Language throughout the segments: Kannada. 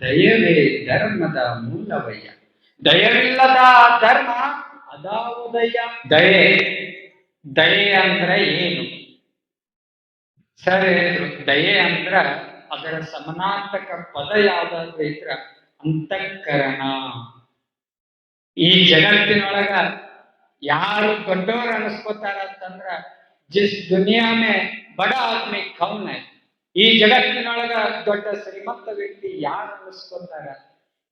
ದಯವೇ ಧರ್ಮದ ಮೂಲವಯ್ಯ. ದಯವಿಲ್ಲದ ಧರ್ಮ ಅದಾವುದಯ್ಯ. ದಯೆ ದಯೆ ಅಂದ್ರೆ ಏನು? ಸರ್ ದಯೆ ಅಂದ್ರ ಅದರ ಸಮಾನಾರ್ಥಕ ಪದ ಯಾವ್ದಾದ್ರು ಇದ್ರ ಅಂತಃಕರಣ. ಈ ಜಗತ್ತಿನೊಳಗ ಯಾರು ದೊಡ್ಡವರು ಅನಿಸ್ಕೋತಾರ ಅಂತಂದ್ರ ಜಿಸ್ ದುನಿಯಾ ಮೇ ಬಡ ಆದ್ಮಿ ಕೌನ್ ಹೈ ಈ ಜಗತ್ತಿನೊಳಗ ದೊಡ್ಡ ಶ್ರೀಮಂತ ವ್ಯಕ್ತಿ ಯಾರು ಅನ್ನಿಸ್ಕೊಂತಾರ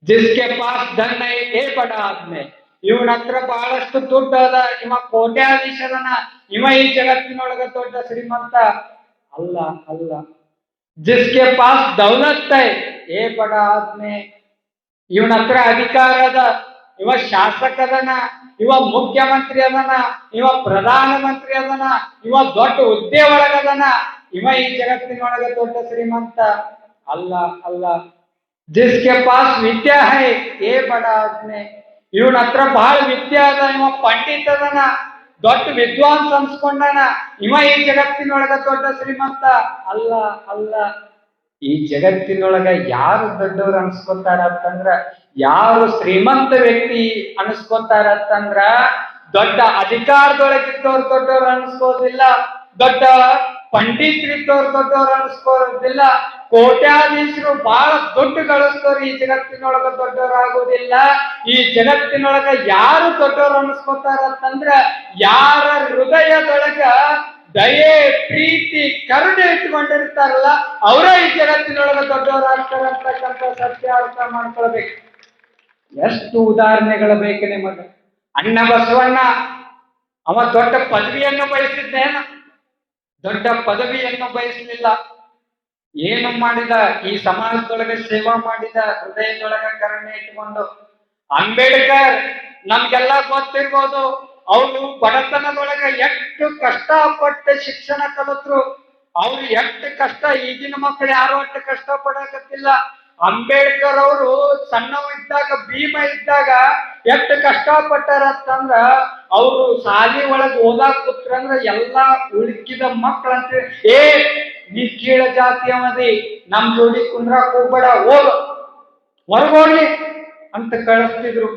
ಜಿಸ್ಕೆ ಪಾಸ್ ಧನ್ ಏ ಬಡ ಆದ್ಮೆ. ಇವನ ಹತ್ರ ಬಹಳಷ್ಟು ದುಡ್ಡು ಅದ, ಇವ ಕೋಟ್ಯಾಧೀಶರನ, ಇವ ಈ ಜಗತ್ತಿನೊಳಗ ದೊಡ್ಡ ಶ್ರೀಮಂತ. ಅಲ್ಲ ಅಲ್ಲ. ಜಿಸ್ಕೆ ಪಾಸ್ ದೌಲತ್ ಏ ಬಡ ಆದ್ಮೆ. ಇವನ ಹತ್ರ ಅಧಿಕಾರ ಅದ, ಇವ ಶಾಸಕ ಅದನ, ಇವ ಮುಖ್ಯಮಂತ್ರಿ ಅದನ, ಇವ ಪ್ರಧಾನ ಮಂತ್ರಿ ಅದನ, ಇವ ದೊಡ್ಡ ಹುದ್ದೆ ಒಳಗದನ. ಇವ ಈ ಜಗತ್ತಿನೊಳಗ ದೊಡ್ಡ ಶ್ರೀಮಂತ. ಅಲ್ಲ ಅಲ್ಲ. ಜಿಸ್ಕೆ ಪಾಸ್ ವಿದ್ಯಾ ಹೈ, ಏ ಬಡ ಆಜ್ಞೆ ಇವನ ಹತ್ರ ಬಹಳ ವಿದ್ಯೆ ಅದ, ಇವ ಪಂಡಿತ ಅದನ. ದೊಡ್ಡ ವಿದ್ವಾಂಸ ಅನ್ಸ್ಕೊಂಡನ. ಇವ ಈ ಜಗತ್ತಿನೊಳಗ ದೊಡ್ಡ ಶ್ರೀಮಂತ. ಅಲ್ಲ ಅಲ್ಲ. ಈ ಜಗತ್ತಿನೊಳಗ ಯಾರು ದೊಡ್ಡವ್ರು ಅನ್ಸ್ಕೊತಾರ ಅಂತಂದ್ರ, ಯಾರು ಶ್ರೀಮಂತ ವ್ಯಕ್ತಿ ಅನ್ಸ್ಕೊತಾರ ಅಂತಂದ್ರ, ದೊಡ್ಡ ಅಧಿಕಾರದೊಳಗಿದ್ದವ್ರು ದೊಡ್ಡವ್ರು ಅನ್ಸ್ಕೋದಿಲ್ಲ. ದೊಡ್ಡ ಪಂಡಿತರಿದ್ದವ್ರು ದೊಡ್ಡವ್ರು ಅನ್ಸ್ಕೋದಿಲ್ಲ ಕೋಟ್ಯಾಧೀಶರು ಬಹಳ ದೊಡ್ಡ ಗಳಿಸ್ತವ್ರು ಈ ಜಗತ್ತಿನೊಳಗ ದೊಡ್ಡವರಾಗೋದಿಲ್ಲ. ಈ ಜಗತ್ತಿನೊಳಗ ಯಾರು ದೊಡ್ಡವ್ರು ಅನ್ಸ್ಕೋತಾರ ಅಂತಂದ್ರ ಯಾರ ಹೃದಯದೊಳಗ ದಯೆ, ಪ್ರೀತಿ, ಕರುಣೆ ಇಟ್ಕೊಂಡಿರ್ತಾರಲ್ಲ ಅವರೇ ಈ ಜಗತ್ತಿನೊಳಗ ದೊಡ್ಡವರಾಗ್ತಾರೆ ಅಂತಕ್ಕಂಥ ಸತ್ಯ ಅರ್ಥ ಮಾಡ್ಕೊಳ್ಬೇಕು. ಎಷ್ಟು ಉದಾಹರಣೆಗಳು ಬೇಕು ನಿಮಗೆ. ಅಣ್ಣ ಬಸವಣ್ಣ ಅವ ದೊಡ್ಡ ಪದವಿಯನ್ನು ಬಯಸಿದ್ದೇನ ದೊಡ್ಡ ಪದವಿಯನ್ನು ಬಯಸಲಿಲ್ಲ. ಏನು ಮಾಡಿದ? ಈ ಸಮಾಜದೊಳಗೆ ಸೇವಾ ಮಾಡಿದ, ಹೃದಯದೊಳಗೆ ಕರುಣೆ ಇಟ್ಕೊಂಡು ಅಂಬೇಡ್ಕರ್, ನಮ್ಗೆಲ್ಲ ಗೊತ್ತಿರ್ಬೋದು, ಅವರು ಬಡತನದೊಳಗ ಎಷ್ಟು ಕಷ್ಟಪಟ್ಟು ಶಿಕ್ಷಣ ಕಲಿತರು. ಅವ್ರು ಎಷ್ಟು ಕಷ್ಟ, ಈಗಿನ ಮಕ್ಕಳು ಯಾರು ಅಷ್ಟು ಕಷ್ಟ ಪಡಕತ್ತಿಲ್ಲ ಅಂಬೇಡ್ಕರ್ ಅವರು ಸಣ್ಣವ ಇದ್ದಾಗ, ಭೀಮ ಇದ್ದಾಗ ಎಷ್ಟು ಕಷ್ಟಪಟ್ಟಾರ ಅಂತಂದ್ರ ಅವರು ಶಾಲಿ ಒಳಗ್ ಓದಾಕ್ ಕೂತ್ರಂದ್ರ ಎಲ್ಲಾ ಉಳುಕಿದ ಮಕ್ಕಳಂತ ಏ, ನೀ ಕೀಳ ಜಾತಿಯವದಿ ನಮ್ ಜೋಡಿ ಕುಂದ್ರಾಕ್ ಹೋಗ್ಬೇಡ, ಹೋಗ ಹೊರಗೋಗ್ಲಿ ಅಂತ ಕಳಿಸ್ತಿದ್ರು.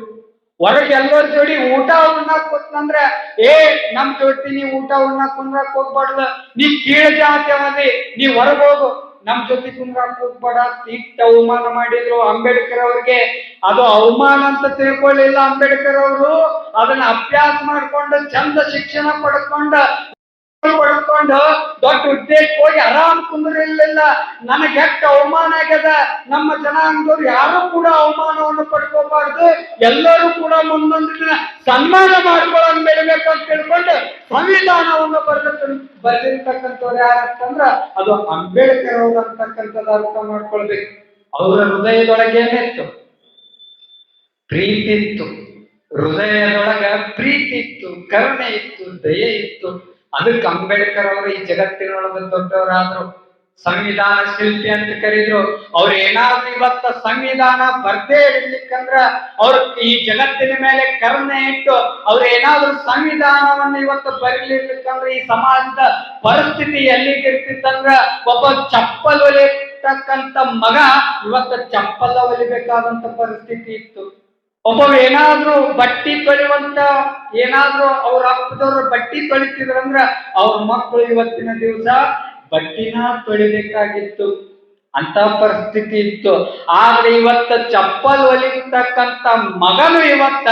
ಹೊರಗೆ ಎಲ್ಲರ ಜೋಡಿ ಊಟ ಉಣ್ಣಾಕ್ ಕೂತ್ನಂದ್ರ, ಏ, ನಮ್ ಜೋಡಿ ನೀ ಊಟ ಉಣ್ಣಾಕ್ ಕುಂದ್ರಾಕ್ ಹೋಗ್ಬಾರ್ದ, ನೀ ಕೀಳ ಜಾತಿ ಅವದಿ ನೀ ಹೊರಗೋಗು ನಮ್ ಜೊತೆ ಕುಂದ್ರಾಕ್ ಹೋಗ್ಬೇಡ. ಇಟ್ಟ ಅವಮಾನ ಮಾಡಿದ್ರು ಅಂಬೇಡ್ಕರ್ ಅವ್ರಿಗೆ. ಅದು ಅವಮಾನ ಅಂತ ತಿಳ್ಕೊಳ್ಳಿಲ್ಲ ಅಂಬೇಡ್ಕರ್ ಅವರು. ಅದನ್ನ ಅಭ್ಯಾಸ ಮಾಡ್ಕೊಂಡು ಚಂದ ಶಿಕ್ಷಣ ಪಡ್ಕೊಂಡ ಪಡ್ಕೊಂಡು ದೊಡ್ಡ ಉದ್ದೇಶಕ್ಕೆ ಹೋಗಿ ಆರಾಮ್ ಕುಂದ್ರಿರ್ಲಿಲ್ಲ. ನನಗೆ ಅವಮಾನ ಆಗ್ಯದ? ನಮ್ಮ ಜನಾಂಗದವ್ರು ಯಾರು ಕೂಡ ಅವಮಾನವನ್ನು ಪಡ್ಕೋಬಾರ್ದು. ಎಲ್ಲರೂ ಕೂಡ ಮುಂದೊಂದು ದಿನ ಸನ್ಮಾನ ಮಾಡ್ಕೊಳ್ಳೋದು ಬೆಳಿಬೇಕಂತ ತಿಳ್ಕೊಂಡು ಸಂವಿಧಾನವನ್ನು ಬರೆದ ಬರೆದಿರ್ತಕ್ಕಂಥವ್ರು ಯಾರಂತಂದ್ರ ಅದು ಅಂಬೇಡ್ಕರ್ ಅವರು ಅಂತಕ್ಕಂಥದ್ದು ಅರ್ಥ ಮಾಡ್ಕೊಳ್ಬೇಕು. ಅವರ ಹೃದಯದೊಳಗೇನಿತ್ತು ಪ್ರೀತಿ ಇತ್ತು. ಹೃದಯದೊಳಗ ಪ್ರೀತಿ ಇತ್ತು, ಕರುಣೆ ಇತ್ತು, ದಯೆ ಇತ್ತು. ಅದಕ್ಕೆ ಅಂಬೇಡ್ಕರ್ ಅವರು ಈ ಜಗತ್ತಿನೊಳಗ ದೊಡ್ಡವರಾದ್ರು. ಸಂವಿಧಾನ ಶಿಲ್ಪಿ ಅಂತ ಕರೆದ್ರು. ಅವ್ರು ಏನಾದ್ರು ಇವತ್ತ ಸಂವಿಧಾನ ಬರ್ದೇ ಇರ್ಲಿಕ್ಕಂದ್ರ ಅವ್ರ ಈ ಜಗತ್ತಿನ ಮೇಲೆ ಕರುಣೆ ಇಟ್ಟು ಅವ್ರು ಏನಾದ್ರು ಸಂವಿಧಾನವನ್ನ ಇವತ್ತು ಬರೀಲಿರ್ಲಿಕ್ಕಂದ್ರ ಈ ಸಮಾಜದ ಪರಿಸ್ಥಿತಿ ಎಲ್ಲಿಗಿರ್ತಿತ್ತಂದ್ರ ಒಬ್ಬ ಚಪ್ಪಲ್ ಒಲಿತಕ್ಕಂತ ಮಗ ಇವತ್ತ ಚಪ್ಪಲ ಒಲಿಬೇಕಾದಂತ ಪರಿಸ್ಥಿತಿ ಇತ್ತು. ಒಬ್ಬ ಏನಾದ್ರೂ ಬಟ್ಟಿ ತೊಳೆಯುವಂತ, ಏನಾದ್ರೂ ಅವ್ರ ಅಪ್ಪದವ್ರ ಬಟ್ಟಿ ತೊಳಿತಿದ್ರಂದ್ರ ಅವ್ರ ಮಕ್ಕಳು ಇವತ್ತಿನ ದಿವಸ ಬಟ್ಟಿನ ತೊಳಿಬೇಕಾಗಿತ್ತು. ಅಂತ ಪರಿಸ್ಥಿತಿ ಇತ್ತು. ಆದ್ರೆ ಇವತ್ತ ಚಪ್ಪಲ್ ಒಲಿತಕ್ಕಂತ ಮಗನು ಇವತ್ತ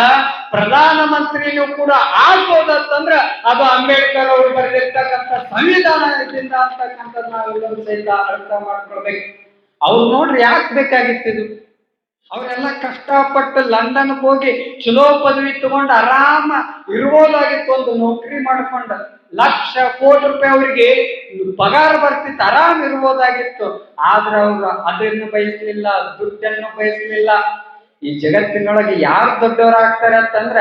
ಪ್ರಧಾನ ಮಂತ್ರಿನೂ ಕೂಡ ಆಗ್ಬೋದಂತಂದ್ರ ಅದು ಅಂಬೇಡ್ಕರ್ ಅವರು ಬರೆದಿರ್ತಕ್ಕಂಥ ಸಂವಿಧಾನದಿಂದ ಅಂತಕ್ಕಂಥ ನಾವೆಲ್ಲರೂ ಸಹಿತ ಅರ್ಥ ಮಾಡ್ಕೊಳ್ಬೇಕು. ಅವ್ರು ನೋಡ್ರಿ ಯಾಕೆ ಬೇಕಾಗಿತ್ತಿದು ಅವರೆಲ್ಲ ಕಷ್ಟಪಟ್ಟು ಲಂಡನ್ ಹೋಗಿ ಚಲೋ ಪದವಿ ತಗೊಂಡು ಆರಾಮ ಇರ್ಬೋದಾಗಿತ್ತು ಒಂದು ನೌಕರಿ ಮಾಡ್ಕೊಂಡ ಲಕ್ಷ ಕೋಟಿ ರೂಪಾಯಿ ಅವರಿಗೆ ಪಗಾರ ಬರ್ತಿತ್ತು, ಆರಾಮ್ ಇರ್ಬೋದಾಗಿತ್ತು. ಆದ್ರೆ ಅವರು ಅದನ್ನು ಬಯಸಲಿಲ್ಲ, ದುಡ್ಡನ್ನು ಬಯಸಲಿಲ್ಲ. ಈ ಜಗತ್ತಿನೊಳಗೆ ಯಾರು ದೊಡ್ಡವರಾಗ್ತಾರೆ ಅಂತಂದ್ರ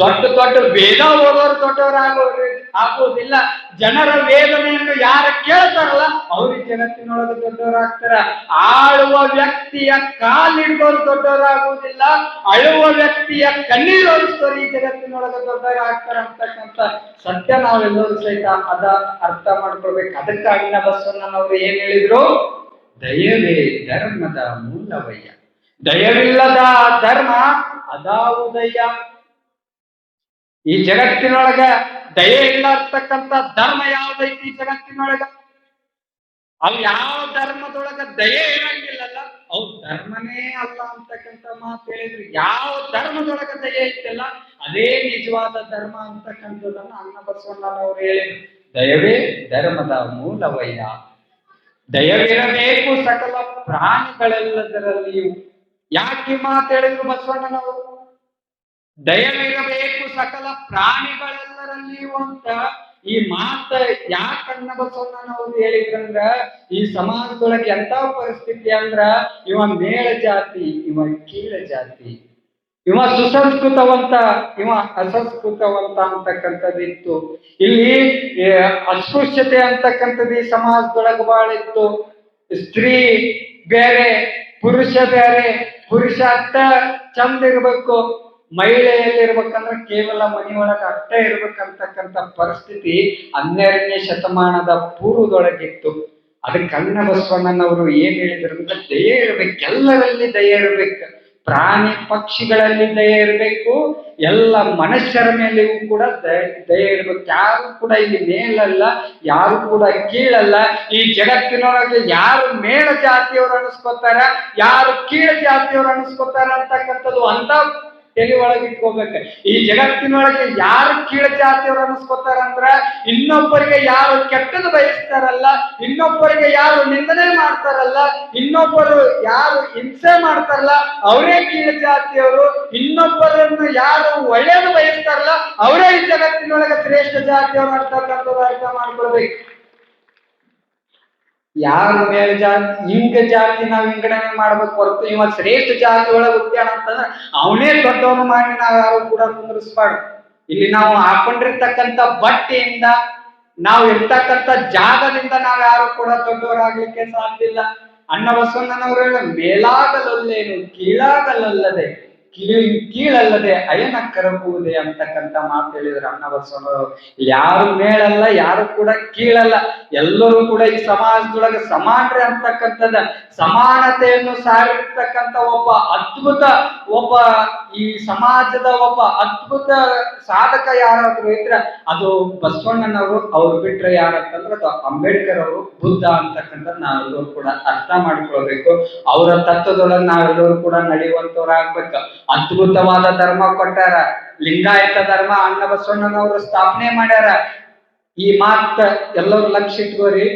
ದೊಡ್ಡ ದೊಡ್ಡ ವೇದ ಓದೋರು ದೊಡ್ಡವರಾಗೋರು ಆಗೋದಿಲ್ಲ. ಜನರ ವೇದನೆಯನ್ನು ಯಾರು ಕೇಳ್ತಾರಲ್ಲ ಅವ್ರು ಈ ಜಗತ್ತಿನೊಳಗೆ ದೊಡ್ಡವರಾಗ್ತಾರ. ಆಳುವ ವ್ಯಕ್ತಿಯ ಕಾಲಿಡ್ದವ್ರು ದೊಡ್ಡವರಾಗುವುದಿಲ್ಲ, ಅಳುವ ವ್ಯಕ್ತಿಯ ಕಣ್ಣೀರು ಈ ಜಗತ್ತಿನೊಳಗೆ ದೊಡ್ಡವರಾಗ್ತಾರ ಅಂತಕ್ಕಂಥ ಸತ್ಯ ನಾವೆಲ್ಲರೂ ಸಹಿತ ಅದ ಅರ್ಥ ಮಾಡ್ಕೊಳ್ಬೇಕು. ಅದಕ್ಕಾಗಿ ಬಸವಣ್ಣನವರು ಏನ್ ಹೇಳಿದ್ರು? ದಯವೇ ಧರ್ಮದ ಮೂಲವಯ್ಯ. ದಯವಿಲ್ಲದ ಧರ್ಮ ಅದಾವುದಯ್ಯ. ಈ ಜಗತ್ತಿನೊಳಗ ದಯೆ ಇಲ್ಲ ಅಂತಕ್ಕಂಥ ಧರ್ಮ ಯಾವ್ದೈತಿ ಜಗತ್ತಿನೊಳಗ? ಅವು ಯಾವ ಧರ್ಮದೊಳಗ ದಯೆ ಇರಂಗಿಲ್ಲಲ್ಲ ಅವ್ರ ಧರ್ಮನೇ ಅಲ್ಲ ಅಂತಕ್ಕಂಥ ಮಾತು ಹೇಳಿದ್ರು. ಯಾವ ಧರ್ಮದೊಳಗ ದಯೆ ಇತ್ತಲ್ಲ ಅದೇ ನಿಜವಾದ ಧರ್ಮ ಅಂತಕ್ಕಂಥದ್ದನ್ನ ಅನ್ನ ಬಸವಣ್ಣನವರು ಹೇಳಿದ್ರು. ದಯವೇ ಧರ್ಮದ ಮೂಲವಯ್ಯ. ದಯವಿರಬೇಕು ಸಕಲ ಪ್ರಾಣಿಗಳೆಲ್ಲದರಲ್ಲಿಯೂ. ಯಾಕೆ ಮಾತು ಹೇಳಿದ್ರು ಬಸವಣ್ಣನವರು? ದಯವಿರಬೇಕು ಸಕಲ ಪ್ರಾಣಿಗಳೆಲ್ಲರಲ್ಲಿಯೂ ಅಂತ ಈ ಮಾತ ಯಾಕನ್ನ ಬಸವಣ್ಣನವರು ಹೇಳಿದ್ರಂದ್ರ, ಈ ಸಮಾಜದೊಳಗೆ ಎಂತ ಪರಿಸ್ಥಿತಿ ಅಂದ್ರ, ಇವ ಮೇಳ ಜಾತಿ, ಇವ ಕೀಳ ಜಾತಿ, ಇವ ಸುಸಂಸ್ಕೃತವಂತ, ಇವ ಅಸಂಸ್ಕೃತವಂತ ಅಂತಕ್ಕಂಥದ್ದಿತ್ತು. ಇಲ್ಲಿ ಅಸ್ಪೃಶ್ಯತೆ ಅಂತಕ್ಕಂಥದ್ದು ಈ ಸಮಾಜದೊಳಗೆ ಬಹಳ ಇತ್ತು. ಸ್ತ್ರೀ ಬೇರೆ, ಪುರುಷ ಬೇರೆ ಪುರುಷ ಅಂತ ಚಂದ ಇರ್ಬೇಕು. ಮಹಿಳೆಯಲ್ಲಿರ್ಬೇಕಂದ್ರೆ ಕೇವಲ ಮನೆಯೊಳಗ ಅಷ್ಟ ಇರ್ಬೇಕಂತಕ್ಕಂಥ ಪರಿಸ್ಥಿತಿ ಹನ್ನೆರಡನೇ ಶತಮಾನದ ಪೂರ್ವದೊಳಗಿತ್ತು. ಅದಕ್ಕೆ ಕಣ್ಣ ಬಸವಣ್ಣನವರು ಏನ್ ಹೇಳಿದ್ರು ಅಂದ್ರೆ, ದಯೆ ಇರ್ಬೇಕು, ಎಲ್ಲರಲ್ಲಿ ದಯೆ ಇರ್ಬೇಕು. ಪ್ರಾಣಿ ಪಕ್ಷಿಗಳಲ್ಲಿ ದಯೆ ಇರಬೇಕು. ಎಲ್ಲ ಮನುಷ್ಯರ ಮೇಲೆಯೂ ಕೂಡ ದಯ- ದಯೆ ಇರ್ಬೇಕು. ಯಾರು ಕೂಡ ಇಲ್ಲಿ ಮೇಲಲ್ಲ, ಯಾರು ಕೂಡ ಕೀಳಲ್ಲ. ಈ ಜಗತ್ತಿನೊಳಗೆ ಯಾರು ಮೇಲ ಜಾತಿಯವರು ಅನಿಸ್ಕೋತಾರ, ಯಾರು ಕೀಳ ಜಾತಿಯವರು ಅನಿಸ್ಕೋತಾರ ಅಂತಕ್ಕಂಥದ್ದು ಅಂತ ತಲೆ ಒಳಗೆ ಇಟ್ಕೋಬೇಕು. ಈ ಜಗತ್ತಿನೊಳಗೆ ಯಾರು ಕೀಳ ಜಾತಿಯವ್ರು ಅನ್ನಿಸ್ಕೋತಾರ ಅಂದ್ರ ಇನ್ನೊಬ್ಬರಿಗೆ ಯಾರು ಕೆಟ್ಟದ್ದು ಬಯಸ್ತಾರಲ್ಲ, ಇನ್ನೊಬ್ಬರಿಗೆ ಯಾರು ನಿಂದನೆ ಮಾಡ್ತಾರಲ್ಲ, ಇನ್ನೊಬ್ಬರು ಯಾರು ಹಿಂಸೆ ಮಾಡ್ತಾರಲ್ಲ, ಅವರೇ ಕೀಳ ಜಾತಿಯವರು, ಇನ್ನೊಬ್ಬರನ್ನು ಯಾರು ಒಳ್ಳೇದು ಬಯಸ್ತಾರಲ್ಲ, ಅವರೇ ಈ ಜಗತ್ತಿನೊಳಗೆ ಶ್ರೇಷ್ಠ ಜಾತಿಯವರು ಅಂತಕ್ಕಂಥದ್ದು ಅರ್ಥ ಮಾಡ್ಕೊಳ್ಬೇಕು. ಯಾರು ಮೇಲ್ ಜಾತಿ, ಹಿಂಗ ಜಾತಿ ನಾವ್ ವಿಂಗಡಣೆ ಮಾಡ್ಬೇಕು ಹೊರತು ಇವ ಶ್ರೇಷ್ಠ ಜಾತಿ ಒಳಗೆ ಉದ್ಯಾನ ಅಂತಂದ್ರೆ ಅವನೇ ದೊಡ್ಡವನು ಮಾಡಿ ನಾವ್ ಯಾರು ಕೂಡ ಕುಂದ್ರಿಸ್ಬಾರ್ದು. ಇಲ್ಲಿ ನಾವು ಹಾಕೊಂಡಿರ್ತಕ್ಕಂಥ ಬಟ್ಟೆಯಿಂದ, ನಾವು ಇರ್ತಕ್ಕಂಥ ಜಾಗದಿಂದ ನಾವ್ ಯಾರು ಕೂಡ ದೊಡ್ಡವರಾಗ್ಲಿಕ್ಕೆ ಸಾಧ್ಯ ಇಲ್ಲ. ಅಣ್ಣ ಬಸವಣ್ಣನವರು ಹೇಳ, ಮೇಲಾಗಲಲ್ಲೇನು, ಕೀಳಾಗಲಲ್ಲದೆ. ಕೀಳ್ ಕೀಳಲ್ಲದೆ ಅಯನ ಕರಗುವುದೇ ಅಂತಕ್ಕಂಥ ಮಾತು ಹೇಳಿದ್ರು ಅಣ್ಣ ಬಸವಣ್ಣವರು ಯಾರು ಮೇಳಲ್ಲ ಯಾರು ಕೂಡ ಕೀಳಲ್ಲ. ಎಲ್ಲರೂ ಕೂಡ ಈ ಸಮಾಜದೊಳಗೆ ಸಮಾನರೇ ಅಂತಕ್ಕಂಥದ್ದ ಸಮಾನತೆಯನ್ನು ಸಾರಿರ್ತಕ್ಕಂತ ಒಬ್ಬ ಅದ್ಭುತ ಒಬ್ಬ ಈ ಸಮಾಜದ ಒಬ್ಬ ಅದ್ಭುತ ಸಾಧಕ ಯಾರಾದ್ರೂ ಇದ್ರೆ ಅದು ಬಸವಣ್ಣನವರು, ಅವ್ರು ಬಿಟ್ರೆ ಯಾರಂತಂದ್ರೆ ಅದು ಅಂಬೇಡ್ಕರ್ ಅವರು, ಬುದ್ಧ ಅಂತಕ್ಕಂಥದ್ದು ನಾವೆಲ್ಲರೂ ಕೂಡ ಅರ್ಥ ಮಾಡ್ಕೊಳ್ಬೇಕು. ಅವರ ತತ್ವದೊಳಗೆ ನಾವೆಲ್ಲರೂ ಕೂಡ ನಡೆಯುವಂತವ್ರಾಗ್ಬೇಕು. ಅದ್ಭುತವಾದ ಧರ್ಮ ಕೊಟ್ಟಾರ. ಲಿಂಗಾಯತ ಧರ್ಮ ಅಣ್ಣ ಬಸವಣ್ಣನವರು ಸ್ಥಾಪನೆ ಮಾಡ್ಯಾರ. ಈ ಮಾತ ಎಲ್ಲರೂ ಲಕ್ಷ ಇಟ್ಕೋರಿ.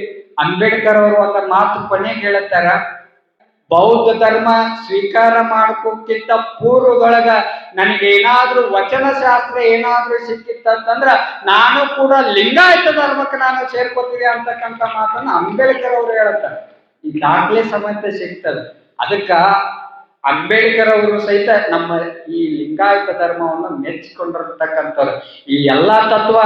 ಅಂಬೇಡ್ಕರ್ ಅವರು ಒಂದ ಮಾತು ಕೊನೆಗೆ ಹೇಳುತ್ತಾರ ಬೌದ್ಧ ಧರ್ಮ ಸ್ವೀಕಾರ ಮಾಡ್ಕೋಕ್ಕಿಂತ ಪೂರ್ವದೊಳಗ ನನಗೆ ಏನಾದ್ರೂ ವಚನ ಶಾಸ್ತ್ರ ಏನಾದ್ರೂ ಸಿಕ್ಕಿತ್ತಂತಂದ್ರ ನಾನು ಕೂಡ ಲಿಂಗಾಯತ ಧರ್ಮಕ್ಕೆ ನಾನು ಸೇರ್ಕೋತೀವಿ ಅಂತಕ್ಕಂಥ ಮಾತನ್ನ ಅಂಬೇಡ್ಕರ್ ಅವರು ಹೇಳುತ್ತಾರೆ ಈ ದಾಖಲೆ ಸಮೇತ ಸಿಗ್ತದೆ. ಅದಕ್ಕ ಅಂಬೇಡ್ಕರ್ ಅವರು ಸಹಿತ ನಮ್ಮ ಈ ಲಿಂಗಾಯತ ಧರ್ಮವನ್ನು ಮೆಚ್ಚಿಕೊಂಡಿರ್ತಕ್ಕಂಥವ್ರು. ಈ ಎಲ್ಲಾ ತತ್ವ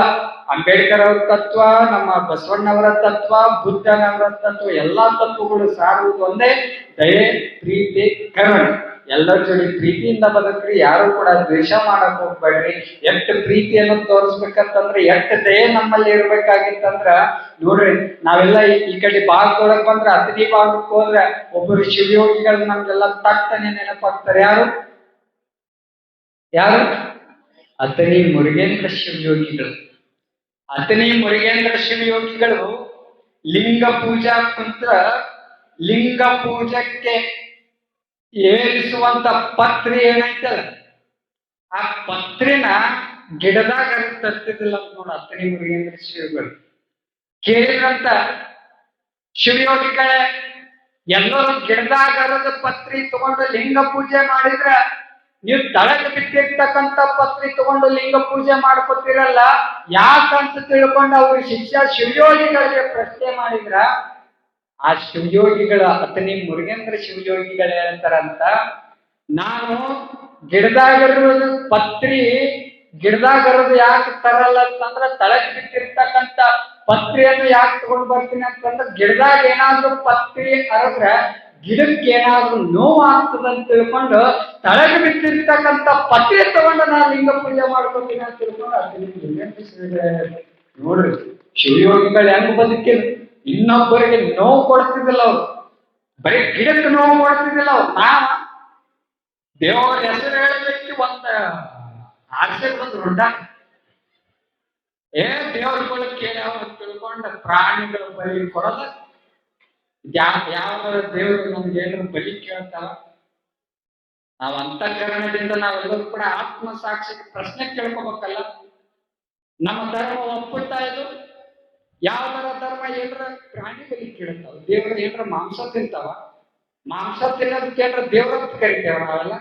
ಅಂಬೇಡ್ಕರ್ ಅವ್ರ ತತ್ವ, ನಮ್ಮ ಬಸವಣ್ಣವರ ತತ್ವ, ಬುದ್ಧನವರ ತತ್ವ, ಎಲ್ಲಾ ತತ್ವಗಳು ಸಾರುವುದು ಒಂದೇ. ದಯೆ, ಪ್ರೀತಿ, ಕರುಣೆ. ಎಲ್ಲರ ಜೊತೆ ಪ್ರೀತಿಯಿಂದ ಬದುಕ್ರಿ, ಯಾರು ಕೂಡ ದ್ವೇಷ ಮಾಡಕ್ ಹೋಗ್ಬೇಡ್ರಿ. ಎಷ್ಟು ಪ್ರೀತಿಯನ್ನು ತೋರಿಸ್ಬೇಕಂತಂದ್ರೆ, ಎಷ್ಟು ದಯ ನಮ್ಮಲ್ಲಿ ಇರ್ಬೇಕಾಗಿತ್ತಂದ್ರ, ನೋಡ್ರಿ, ನಾವೆಲ್ಲ ಈ- ಕಡೆ ಭಾಗದೊಳಗ್ ಬಂದ್ರೆ ಅತಿಥಿ ಭಾಗಕ್ಕೆ ಹೋದ್ರೆ, ಒಬ್ಬರು ಶಿವಯೋಗಿಗಳು ನಮ್ಗೆಲ್ಲ ತಕ್ಕನೆ ನೆನಪಾಗ್ತಾರೆ. ಯಾರು? ಯಾರು? ಅತನಿ ಮುರುಗೇಂದ್ರ ಶಿವಯೋಗಿಗಳು ಅತನಿ ಮುರುಗೇಂದ್ರ ಶಿವಯೋಗಿಗಳು ಲಿಂಗ ಪೂಜಾ ಕುಂತ್ರ, ಲಿಂಗ ಪೂಜಕ್ಕೆ ಏರಿಸುವಂತ ಪತ್ರಿ ಏನೈತೆ ಆ ಪತ್ರಿನ ಗಿಡದಾಗ ತರ್ತಿದ್ದಿಲ್ಲ ಅಂತ ನೋಡ ಅತ್ರಿ ಮುರುಗೇಂದ್ರ ಶಿವಗಳು. ಕೇಳಿದ್ರಂತ, ಶಿವಯೋಗಿಗಳೇ, ಎಲ್ಲರೂ ಗಿಡದಾಗ ಅರದ ಪತ್ರಿ ತಗೊಂಡು ಲಿಂಗ ಪೂಜೆ ಮಾಡಿದ್ರ, ನೀವು ತಳಗ ಬಿಟ್ಟಿರ್ತಕ್ಕಂಥ ಪತ್ರಿ ತಗೊಂಡು ಲಿಂಗ ಪೂಜೆ ಮಾಡ್ಕೊತಿರಲ್ಲ? ಯಾಕಂತ ತಿಳ್ಕೊಂಡು ಅವ್ರ ಶಿಷ್ಯ ಶಿವಯೋಗಿಗಳಿಗೆ ಪ್ರಶ್ನೆ ಮಾಡಿದ್ರ ಆ ಶಿವಯೋಗಿಗಳ, ಅತನಿ ಮುರುಗೇಂದ್ರ ಶಿವಯೋಗಿಗಳು ಹೇಳ್ತಾರಂತ ನಾನು ಗಿಡದಾಗಿರೋದು ಪತ್ರಿ, ಗಿಡದಾಗಿರೋದು ಯಾಕೆ ತರಲ್ಲ ಅಂತಂದ್ರ ತಳಕ್ ಬಿಟ್ಟಿರ್ತಕ್ಕಂಥ ಪತ್ರಿಯನ್ನು ಯಾಕೆ ತಗೊಂಡ್ ಬರ್ತೀನಿ ಅಂತಂದ್ರೆ ಗಿಡದಾಗ ಏನಾದ್ರೂ ಪತ್ರಿ ಅರದ್ರ ಗಿಡಕ್ಕೆ ಏನಾದ್ರು ನೋವು ಆಗ್ತದ ಅಂತ ತಿಳ್ಕೊಂಡು ತಳಕ್ ಬಿಟ್ಟಿರ್ತಕ್ಕಂಥ ಪತ್ರಿ ತಗೊಂಡು ನಾನು ಲಿಂಗ ಪೂಜೆ ಮಾಡ್ಕೊತೀನಿ ಅಂತ ತಿಳ್ಕೊಂಡು ಶಿವಯೋಗಿಗಳು ನೋಡ್ರಿ, ಶಿವಯೋಗಿಗಳು ಹೆಂಗ್ ಬದುಕಿದ್ರು? ಇನ್ನೊಬ್ಬರಿಗೆ ನೋವು ಕೊಡ್ತಿದ್ದಿಲ್ಲ ಅವರು. ಬರೀ ಗಿಡಕ್ಕೆ ನೋವು ಕೊಡ್ತಿದ್ದಿಲ್ಲ ಅವರು. ನಾವ ದೇವರ ಹೆಸರು ಹೇಳಲಿಕ್ಕೆ ಒಂದ ಆಸೆ ಬಂದು ರುಡ್ಡ ಏ ದೇವರುಗಳು ಕೇಳ್ಯಾವ ತಿಳ್ಕೊಂಡ ಪ್ರಾಣಿಗಳ ಬಲಿ ಕೊಡದ ಯಾವ ಯಾವ ದೇವರು ನಮ್ಗೆ ಏನಾದ್ರು ಬಲಿ ಕೇಳ್ತಾವ ನಾವ್ ಅಂತಃಕರಣದಿಂದ ನಾವೆಲ್ಲರೂ ಕೂಡ ಆತ್ಮ ಸಾಕ್ಷಿ ಪ್ರಶ್ನೆ ಕೇಳ್ಕೊಬೇಕಲ್ಲ. ನಮ್ಮ ಧರ್ಮ ಒಪ್ಪುತ್ತಾ ಇದು? ಯಾವ್ದಾರ ಧರ್ಮ ಏನ್ರ ಪ್ರಾಣಿ ಬಲಿ ಕೇಳ್ತಾವ? ದೇವ್ರ ಏನ್ರ ಮಾಂಸ ತಿಂತಾವ? ಮಾಂಸ ತಿನ್ನೋದಕ್ಕೆ ಏನ್ರ ದೇವ್ರಂತ ಕರಿತೇವ ನಾವೆಲ್ಲ?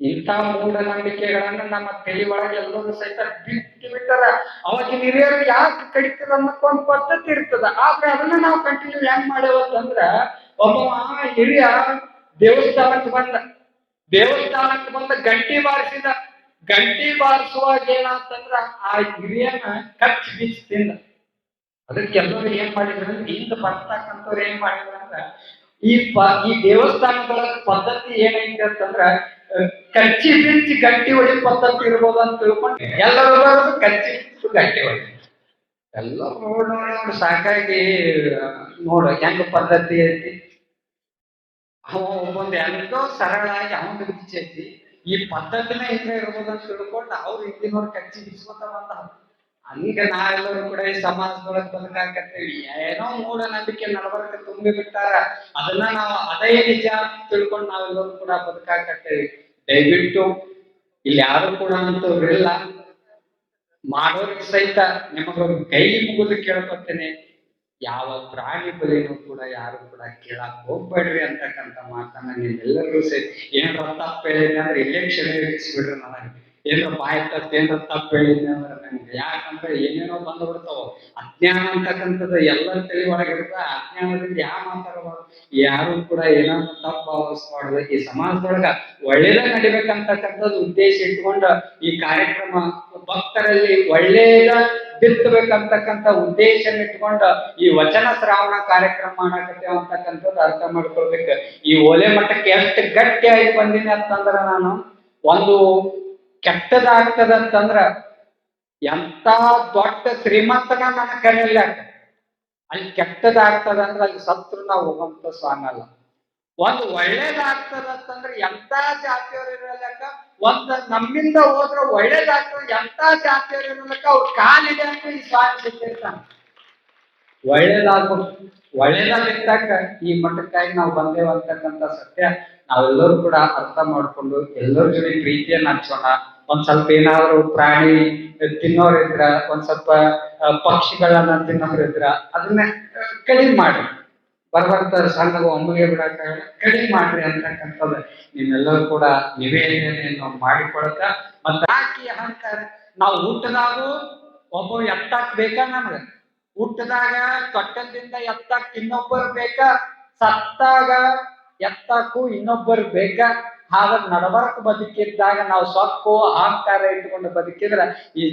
ಇಂಥ ಮೂಢನಂಬಿಕೆಗಳನ್ನ ನಮ್ಮ ತಲೆ ಒಳಗೆ ಎಲ್ಲರೂ ಸಹಿತ ಬಿಟ್ಟು ಬಿಟ್ಟಾರ. ಅವಾಗಿನ ಹಿರಿಯರು ಯಾಕೆ ಕಡಿತದ ಅನ್ನಕ್ಕೆ ಒಂದು ಪದ್ಧತಿ ಇರ್ತದ. ಆದ್ರೆ ಅದನ್ನ ನಾವು ಕಂಟಿನ್ಯೂ ಹೆಂಗ್ ಮಾಡೇವತ್ತಂದ್ರ ಒಬ್ಬ ಹಿರಿಯ ದೇವಸ್ಥಾನಕ್ಕೆ ಬಂದ. ದೇವಸ್ಥಾನಕ್ಕೆ ಬಂದ ಗಂಟಿ ಬಾರಿಸಿದ. ಗಂಟಿ ಬಾರಿಸುವಾಗ ಏನಂತಂದ್ರ ಆ ಹಿರಿಯನ ಕಚ್ ಬೀಚ್ ತಿಂದ. ಅದಕ್ಕೆ ಎಲ್ಲರೂ ಏನ್ ಮಾಡಿದ್ರು ಹಿಂದ ಬರ್ತಕ್ಕಂಥವ್ರು ಏನ್ ಮಾಡಿದ್ರು ಅಂದ್ರ, ಈ ಪ, ಈ ದೇವಸ್ಥಾನಗಳ ಪದ್ಧತಿ ಏನೈತೆ ಅಂತಂದ್ರ ಕಚ್ಚಿ ಬಿಚ್ಚಿ ಗಂಟಿ ಹೊಡಿ ಪದ್ಧತಿ ಇರ್ಬೋದು ಅಂತ ತಿಳ್ಕೊಂಡು ಎಲ್ಲರೂ ಬರೋದು ಕಚ್ಚಿ ಬಿಚ್ಚು ಗಂಟಿ ಹೊಡಿ ಎಲ್ಲ ನೋಡ್, ನೋಡಿ ನೋಡಿ ಸಾಕಾಗಿ ನೋಡು ಹೆಂಗ ಪದ್ಧತಿ ಐತಿ. ಅವ ಒಬ್ಬೊಂದು ಎಂತೋ ಸರಳಾಗಿ ಅವನ ಬಿಚ್ಚೈತಿ. ಈ ಪದ್ಧತಿನೇ ಹಿಂದೆ ಇರ್ಬೋದು ಅಂತ ತಿಳ್ಕೊಂಡು ಅವ್ರು ಹಿಂದಿನವ್ರು ಕಚ್ಚಿ ಬಿಚ್ಕೋತ ಬಂದ ಹಂಗ ನಾವೆಲ್ಲರೂ ಕೂಡ ಈ ಸಮಾಜದೊಳಗೆ ಬದುಕಾಕತ್ತೀವಿ ಏನೋ ಮೂಢನಂಬಿಕೆ ನಡಬರ್ಕ ತುಂಬಿ ಬಿಟ್ಟಾರ ಅದನ್ನ ನಾವು ಅದೇ ನಿಜ ತಿಳ್ಕೊಂಡು ನಾವೆಲ್ಲರೂ ಕೂಡ ಬದುಕಾಕತ್ತೇವಿ ದಯವಿಟ್ಟು ಇಲ್ಲಿ ಯಾರು ಕೂಡ ಅಂತವ್ರು ಇಲ್ಲ ಮಾಡೋರಿಗೆ ಸಹಿತ ನಿಮಗೊಂದು ಕೈ ಮುಗಿದು ಕೇಳ್ಕೊತೇನೆ. ಯಾವ ಪ್ರಾಣಿ ಬಲಿನೂ ಕೂಡ ಯಾರು ಕೂಡ ಕೇಳಕ್ ಹೋಗ್ಬೇಡ್ರಿ ಅಂತಕ್ಕಂಥ ಮಾತನ್ನ ನಿಮ್ಮೆಲ್ಲರೂ ಸಹಿತ ಏನಾರ ತಪ್ಪು ಹೇಳಿದ್ರೆ ಇಲ್ಲೇ ಕ್ಷಮೆ ಬಿಡ್ರಿ ನನಗೆ ಏನಾರ ಬಾಯಿ ಏನ್ರ ತಪ್ಪು ಹೇಳಿದ್ನಿ ಅಂದ್ರೆ ನನಗೆ ಯಾಕಂದ್ರೆ ಏನೇನೋ ಬಂದು ಬಿಡ್ತಾವ ಅಜ್ಞಾನ ಅಂತಕ್ಕಂಥದ್ದು ಎಲ್ಲರ ತಲೆ ಒಳಗಿರುತ್ತೆ. ಅಜ್ಞಾನದಿಂದ ಯಾವ ಮಾತಾಡಬಾರ್ದು? ಯಾರು ಕೂಡ ಏನಾದ್ರು ತಪ್ಪು ಭಾವಿಸ್ಬಾರ್ದು. ಈ ಸಮಾಜದೊಳಗ ಒಳ್ಳೇದ ನಡಿಬೇಕಂತಕ್ಕಂಥದ್ದು ಉದ್ದೇಶ ಇಟ್ಕೊಂಡು ಈ ಕಾರ್ಯಕ್ರಮ ಭಕ್ತರಲ್ಲಿ ಒಳ್ಳೇದ ಬಿತ್ತಬೇಕಂತಕ್ಕಂಥ ಉದ್ದೇಶ ಇಟ್ಕೊಂಡು ಈ ವಚನ ಶ್ರಾವಣ ಕಾರ್ಯಕ್ರಮ ಮಾಡಕತ್ತೇವ ಅಂತಕ್ಕಂಥದ್ದು ಅರ್ಥ ಮಾಡ್ಕೊಳ್ಬೇಕು. ಈ ಓಲೆ ಮಟ್ಟಕ್ಕೆ ಎಷ್ಟು ಗಟ್ಟಿಯಾಗಿ ಬಂದಿನಿ ಅಂತಂದ್ರ ನಾನು ಒಂದು ಕೆಟ್ಟದಾಗ್ತದಂತಂದ್ರ ಎಂತ ದೊಡ್ಡ ಶ್ರೀಮಂತನ ನನ್ನ ಕರೆಯಲ್ಲ ಅಲ್ಲಿ ಕೆಟ್ಟದಾಗ್ತದ ಅಂದ್ರೆ ಅಲ್ಲಿ ಸತ್ರು ನಾವು ಸ್ವಾಮಿ ಅಲ್ಲ. ಒಂದು ಒಳ್ಳೇದಾಗ್ತದಂತಂದ್ರೆ ಎಂತ ಜಾತಿಯವ್ರು ಇರಲಕ್ಕ ಒಂದ್ ನಮ್ಮಿಂದ ಹೋದ್ರ ಒಳ್ಳೇದಾಗ್ತದೆ ಎಂತ ಜಾತಿಯವ್ರು ಇರಲಕ್ಕ ಅವ್ರ ಕಾಲಿದೆ ಅಂತ ಈ ಸ್ವಾಮಿ ಸಿಕ್ಕಿರ್ತಾನ ಒಳ್ಳೇದಾಗ್ಬೋದು ಒಳ್ಳೇದಾಗಿದ್ದಾಗ ಈ ಮಟ್ಟಕ್ಕಾಗಿ ನಾವು ಬಂದೇವಂತಕ್ಕಂಥ ಸತ್ಯ ನಾವೆಲ್ಲರೂ ಕೂಡ ಅರ್ಥ ಮಾಡ್ಕೊಂಡು ಎಲ್ಲರ ಜೊತೆ ಪ್ರೀತಿಯನ್ನ ಹಂಚೋಣ ಒಂದ್ ಸ್ವಲ್ಪ ಏನಾದ್ರು ಪ್ರಾಣಿ ತಿನ್ನೋರಿದ್ರ ಒಂದ್ ಸ್ವಲ್ಪ ಪಕ್ಷಿಗಳನ್ನ ತಿನ್ನೋರಿದ್ರ ಅದನ್ನ ಕಡಿಮೆ ಮಾಡ್ರಿ. ಬರ್ಬರ್ತ ಸಣ್ಣಗ ಒಮ್ಮಿಗೆ ಬಿಡಕ ಕಡಿಮೆ ಮಾಡ್ರಿ ಅಂತಕ್ಕಂಥದ್ದು ನಿಮ್ಮೆಲ್ಲರೂ ಕೂಡ ನಿವೇದನೆಯನ್ನು ಮಾಡಿಕೊಳ್ತಾ ಮತ್ತೆ ಹಾಕಿ ಅಹಂಕಾರ. ನಾವು ಊಟದಾಗೂ ಒಬ್ಬ ಎತ್ತಾಕ್ ಬೇಕಾ ನಮ್ಗೆ? ಊಟದಾಗ ತೊಟ್ಟದಿಂದ ಎತ್ತಾಕ್ ಇನ್ನೊಬ್ಬರು ಬೇಕಾ? ಸತ್ತಾಗ ಎತ್ತಾಕು ಇನ್ನೊಬ್ಬರು ಬೇಕಾ? ಹಾಗ ನಡಬರ್ಕ್ ಬದುಕಿದ್ದಾಗ ನಾವು ಸೊಕ್ಕು, ಅಹಂಕಾರ ಇಟ್ಕೊಂಡು ಬದುಕಿದ್ರೆ ಈ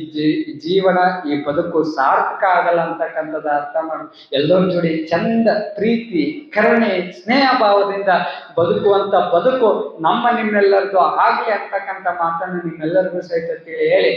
ಜೀವನ, ಈ ಬದುಕು ಸಾರ್ಥಕ ಆಗಲ್ಲ ಅಂತಕ್ಕಂಥದ್ದು ಅರ್ಥ ಮಾಡಿ. ಎಲ್ಲರ ಜೋಡಿ ಚಂದ, ಪ್ರೀತಿ, ಕರುಣೆ, ಸ್ನೇಹ ಭಾವದಿಂದ ಬದುಕುವಂತ ಬದುಕು ನಮ್ಮ ನಿಮ್ಮೆಲ್ಲರದು ಆಗ್ಲಿ ಅಂತಕ್ಕಂಥ ಮಾತನ್ನು ನಿಮ್ಮೆಲ್ಲರಿಗೂ ಸಹಿತ ತಿಳಿ ಹೇಳಿ.